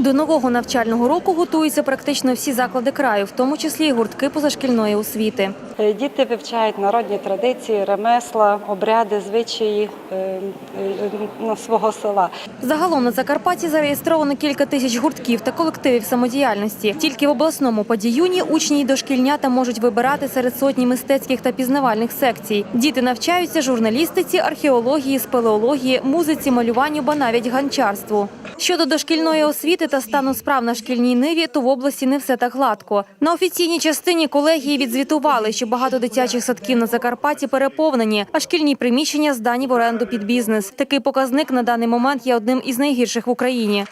До нового навчального року готуються практично всі заклади краю, в тому числі і гуртки позашкільної освіти. Е, Діти вивчають народні традиції, ремесла, обряди, звичаї е, е, свого села. Загалом на Закарпатті зареєстровано кілька тисяч гуртків та колективів самодіяльності. Тільки в обласному падіюні учні й дошкільнята можуть вибирати серед сотні мистецьких та пізнавальних секцій. Діти навчаються журналістиці, археології, спелеології, музиці, малюванню, ба навіть ганчарству. Щодо дошкільної освіти та стану справ на шкільній ниві, то в області не все так гладко. На офіційній частині колегії відзвітували, що багато дитячих садків на Закарпатті переповнені, а шкільні приміщення здані в оренду під бізнес. Такий показник на даний момент є одним із найгірших в Україні.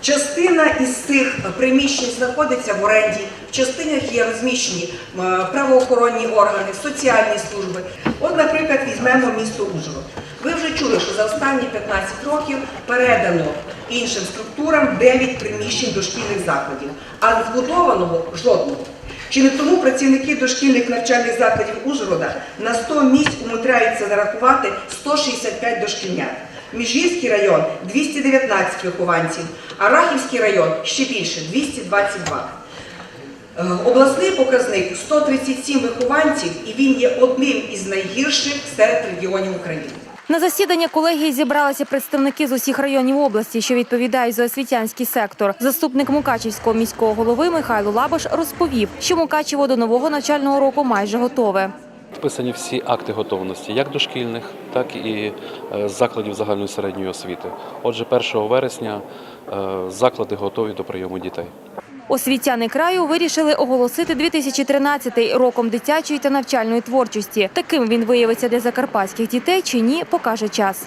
Частина із цих приміщень знаходиться в оренді, в частинах є розміщені правоохоронні органи, соціальні служби. От, наприклад, візьмемо місто Ужгород. Ви вже чули, що за останні 15 років передано іншим структурам 9 приміщень дошкільних закладів, а збудованого жодного. Чи не тому працівники дошкільних навчальних закладів Ужгорода на 100 місць умудряються зарахувати 165 дошкільнят? Міжгірський район 219 вихованців, а Рахівський район ще більше 222. Е, Обласний показник 137 вихованців, і він є одним із найгірших серед регіонів України. На засідання колегії зібралися представники з усіх районів області, що відповідають за освітянський сектор. Заступник Мукачівського міського голови Михайло Лабаш розповів, що Мукачево до нового навчального року майже готове. Вписані всі акти готовності, як дошкільних, так і е, закладів загальної середньої освіти. Отже, 1 вересня е, заклади готові до прийому дітей. Освітяни краю вирішили оголосити 2013 роком дитячої та навчальної творчості. Таким він виявиться для закарпатських дітей чи ні, покаже час.